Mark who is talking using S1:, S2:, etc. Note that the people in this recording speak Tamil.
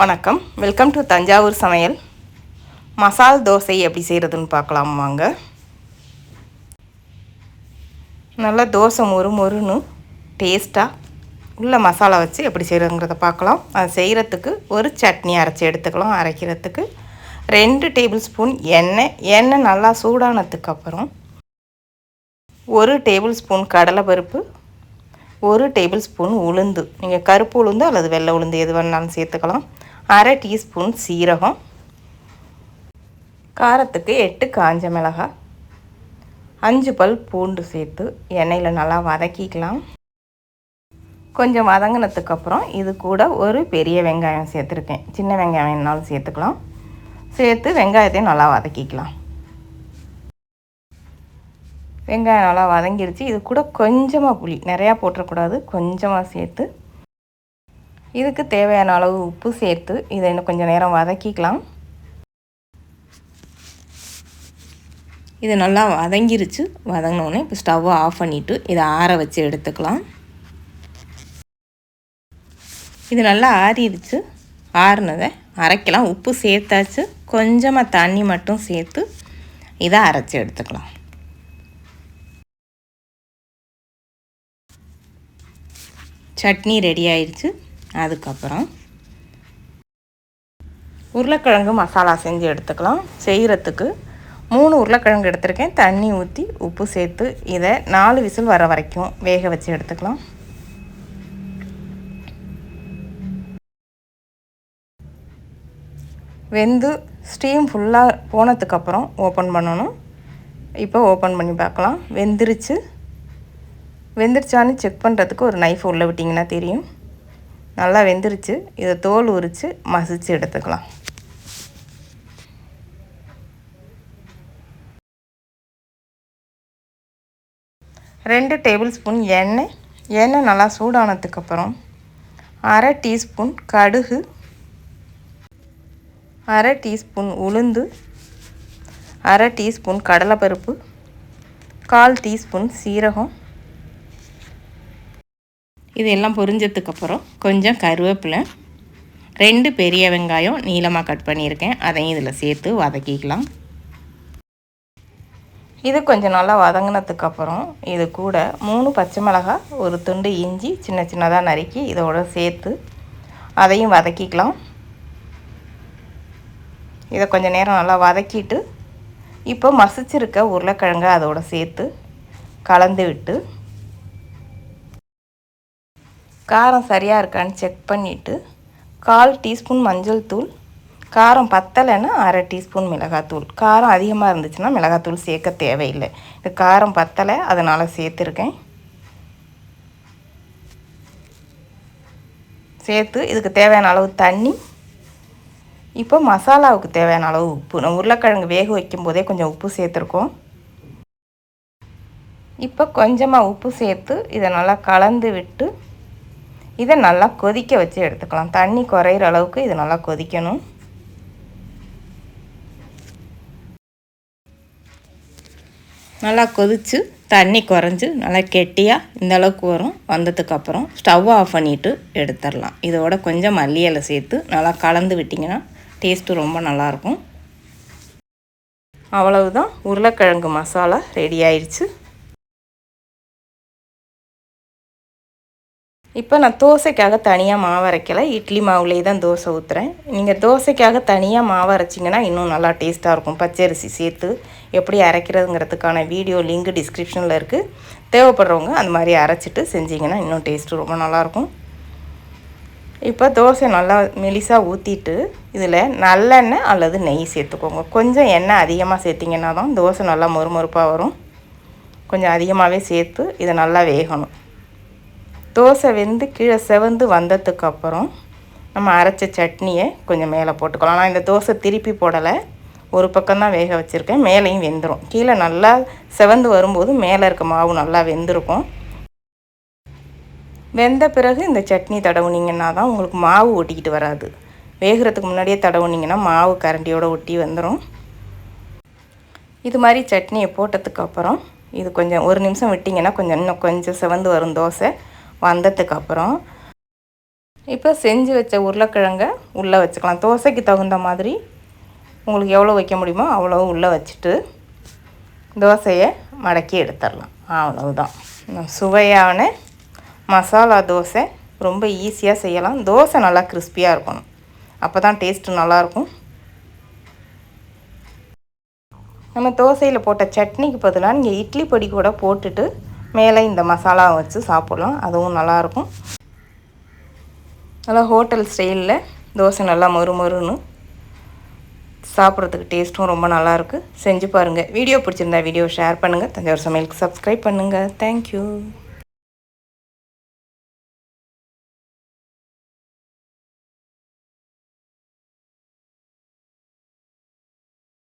S1: வணக்கம். வெல்கம் டு தஞ்சாவூர் சமையல். மசால் தோசை எப்படி செய்கிறதுன்னு பார்க்கலாம் வாங்க. நல்லா தோசை மொறு மொறுன்னு டேஸ்ட்டாக உள்ள மசாலா வச்சு எப்படி செய்கிறதுங்கிறத பார்க்கலாம். அது செய்கிறதுக்கு ஒரு சட்னி அரைச்சி எடுத்துக்கலாம் அரைக்கிறதுக்கு. ரெண்டு டேபிள் ஸ்பூன் எண்ணெய். எண்ணெய் நல்லா சூடானதுக்கப்புறம் ஒரு டேபிள் ஸ்பூன் கடலைப்பருப்பு ஒரு டேபிள் ஸ்பூன் உளுந்து. நீங்கள் கருப்பு உளுந்து அல்லது வெள்ளை உளுந்து எது வேணாலும் சேர்த்துக்கலாம். அரை டீஸ்பூன் சீரகம் காரத்துக்கு எட்டு காஞ்ச மிளகாய் அஞ்சு பல் பூண்டு சேர்த்து எண்ணெயில் நல்லா வதக்கிக்கலாம். கொஞ்சம் வதங்கினதுக்கப்புறம் இது கூட ஒரு பெரிய வெங்காயம் சேர்த்துருக்கேன். சின்ன வெங்காயம் வேணாலும் சேர்த்துக்கலாம். சேர்த்து வெங்காயத்தையும் நல்லா வதக்கிக்கலாம். வெங்காயம் நல்லா வதங்கிடுச்சு இது கூட கொஞ்சமாக புளி நிறையா போட்டுறக்கூடாது. கொஞ்சமாக சேர்த்து இதுக்கு தேவையான அளவு உப்பு சேர்த்து இதை இன்னும் கொஞ்சம் நேரம் வதக்கிக்கலாம். இது நல்லா வதங்கிருச்சு. வதங்கினோடனே இப்போ ஸ்டவ்வை ஆஃப் பண்ணிவிட்டு இதை ஆற வச்சு எடுத்துக்கலாம். இது நல்லா ஆறிடுச்சு. ஆறுனதை அரைக்கலாம். உப்பு சேர்த்தாச்சு. கொஞ்சமாக தண்ணி மட்டும் சேர்த்து இதை அரைச்சி எடுத்துக்கலாம். சட்னி ரெடி ஆயிடுச்சு அதுக்கப்புறம் உருளைக்கிழங்கு மசாலா செஞ்சு எடுத்துக்கலாம். செய்கிறதுக்கு மூணு உருளைக்கிழங்கு எடுத்திருக்கேன். தண்ணி ஊற்றி உப்பு சேர்த்து இதை நாலு விசில் வர வரைக்கும் வேக வச்சு எடுத்துக்கலாம். வெந்து ஸ்டீம் ஃபுல்லாக போனதுக்கப்புறம் ஓப்பன் பண்ணணும். இப்போ ஓப்பன் பண்ணி பார்க்கலாம். வெந்துருச்சு. வெந்துருச்சான்னு செக் பண்ணுறதுக்கு ஒரு நைஃப் உள்ளே விட்டிங்கன்னா தெரியும். நல்லா வெந்துருச்சு. இதை தோல் உரித்து மசித்து எடுத்துக்கலாம். ரெண்டு டேபிள் ஸ்பூன் எண்ணெய். எண்ணெய் நல்லா சூடானதுக்கப்புறம் அரை டீஸ்பூன் கடுகு அரை டீஸ்பூன் உளுந்து அரை டீஸ்பூன் கடலைப்பருப்பு கால் டீஸ்பூன் சீரகம் இதெல்லாம் பொரிஞ்சதுக்கப்புறம் கொஞ்சம் கருவேப்பிலை ரெண்டு பெரிய வெங்காயம் நீளமாக கட் பண்ணியிருக்கேன். அதையும் இதில் சேர்த்து வதக்கிக்கலாம். இது கொஞ்சம் நல்லா வதங்கினதுக்கப்புறம் இது கூட மூணு பச்சை மிளகாய் ஒரு துண்டு இஞ்சி சின்ன சின்னதாக நறுக்கி இதோட சேர்த்து அதையும் வதக்கிக்கலாம். இதை கொஞ்சம் நேரம் நல்லா வதக்கிட்டு இப்போ மசிச்சிருக்க உருளைக்கிழங்கு அதோடு சேர்த்து கலந்து விட்டு காரம் சரியாக இருக்கான்னு செக் பண்ணிவிட்டு கால் டீஸ்பூன் மஞ்சள் தூள் காரம் பத்தலைன்னா அரை டீஸ்பூன் மிளகாத்தூள். காரம் அதிகமாக இருந்துச்சுன்னா மிளகாத்தூள் சேர்க்க தேவையில்லை. இது காரம் பத்தலை அதனால் சேர்த்துருக்கேன். சேர்த்து இதுக்கு தேவையான அளவு தண்ணி. இப்போ மசாலாவுக்கு தேவையான அளவு உப்பு. நம்ம உருளைக்கிழங்கு வேக வைக்கும் போதே கொஞ்சம் உப்பு சேர்த்துருக்கோம். இப்போ கொஞ்சமாக உப்பு சேர்த்து இதை நல்லா கலந்து விட்டு இதை நல்லா கொதிக்க வச்சு எடுத்துக்கலாம். தண்ணி குறையிற அளவுக்கு இது நல்லா கொதிக்கணும். நல்லா கொதித்து தண்ணி குறைஞ்சி நல்லா கெட்டியாக இந்த அளவுக்கு வரும். வந்ததுக்கப்புறம் ஸ்டவ் ஆஃப் பண்ணிவிட்டு எடுத்துடலாம். இதோட கொஞ்சம் மல்லி இலை சேர்த்து நல்லா கலந்து விட்டிங்கன்னா டேஸ்ட்டு ரொம்ப நல்லாயிருக்கும். அவ்வளவுதான். உருளைக்கிழங்கு மசாலா ரெடி ஆயிடுச்சு இப்போ நான் தோசைக்காக தனியாக மாவு அரைக்கலை. இட்லி மாவுலேயே தான் தோசை ஊற்றுறேன் நீங்கள் தோசைக்காக தனியாக மாவு அரைச்சிங்கன்னா இன்னும் நல்லா டேஸ்ட்டாக இருக்கும். பச்சரிசி சேர்த்து எப்படி அரைக்கிறதுங்கிறதுக்கான வீடியோ லிங்க் டிஸ்கிரிப்ஷனில் இருக்குது தேவைப்படுறவங்க அந்த மாதிரி அரைச்சிட்டு செஞ்சிங்கன்னா இன்னும் டேஸ்ட்டு ரொம்ப நல்லாயிருக்கும் இப்போ தோசை நல்லா மெலிசாக ஊற்றிட்டு இதில் நல்லெண்ணெய் அல்லது நெய் சேர்த்துக்கோங்க. கொஞ்சம் எண்ணெய் அதிகமாக சேர்த்திங்கன்னா தான் தோசை நல்லா மொறுமொறுப்பாக வரும். கொஞ்சம் அதிகமாகவே சேர்த்து இதை நல்லா வேகணும். தோசை வெந்து கீழே செவந்து வந்ததுக்கப்புறம் நம்ம அரைச்ச சட்னியை கொஞ்சம் மேலே போட்டுக்கலாம். ஆனால் இந்த தோசை திருப்பி போடலை. ஒரு பக்கம்தான் வேக வச்சுருக்கேன். மேலேயும் வெந்துடும் கீழே நல்லா செவந்து வரும்போது மேலே இருக்க மாவு நல்லா வெந்திருக்கும். வெந்த பிறகு இந்த சட்னி தடவுனீங்கன்னா தான் உங்களுக்கு மாவு ஒட்டிக்கிட்டு வராது. வேகிறதுக்கு முன்னாடியே தடவுனீங்கன்னா மாவு கரண்டியோடு ஒட்டி வந்துடும் இது மாதிரி சட்னியை போட்டதுக்கப்புறம் இது கொஞ்சம் ஒரு நிமிஷம் விட்டிங்கன்னா கொஞ்சம் இன்னும் கொஞ்சம் செவந்து வரும் தோசை. வந்ததுக்கப்புறம் இப்போ செஞ்சு வச்ச உருளைக்கிழங்க உள்ளே வச்சுக்கலாம். தோசைக்கு தகுந்த மாதிரி உங்களுக்கு எவ்வளோ வைக்க முடியுமோ அவ்வளோ உள்ளே வச்சுட்டு தோசையை மடக்கி எடுத்துடலாம். அவ்வளவுதான். சுவையான மசாலா தோசை ரொம்ப ஈஸியாக செய்யலாம். தோசை நல்லா கிறிஸ்பியாக இருக்கணும். அப்போ தான் டேஸ்ட்டு நல்லாயிருக்கும். நம்ம தோசையில் போட்ட சட்னிக்கு பதிலாக நீங்கள் இட்லி பொடி கூட போட்டுட்டு மேலே இந்த மசாலாவை வச்சு சாப்பிட்லாம். அதுவும் நல்லாயிருக்கும். நல்லா ஹோட்டல் ஸ்டைலில் தோசை நல்லா மொறு மொறுன்னு சாப்பிட்றதுக்கு டேஸ்ட்டும் ரொம்ப நல்லாயிருக்கு. செஞ்சு பாருங்கள் வீடியோ பிடிச்சிருந்தா வீடியோ ஷேர் பண்ணுங்கள் தஞ்சாவூர் சமையலுக்கு சப்ஸ்கிரைப் பண்ணுங்கள் தேங்க்யூ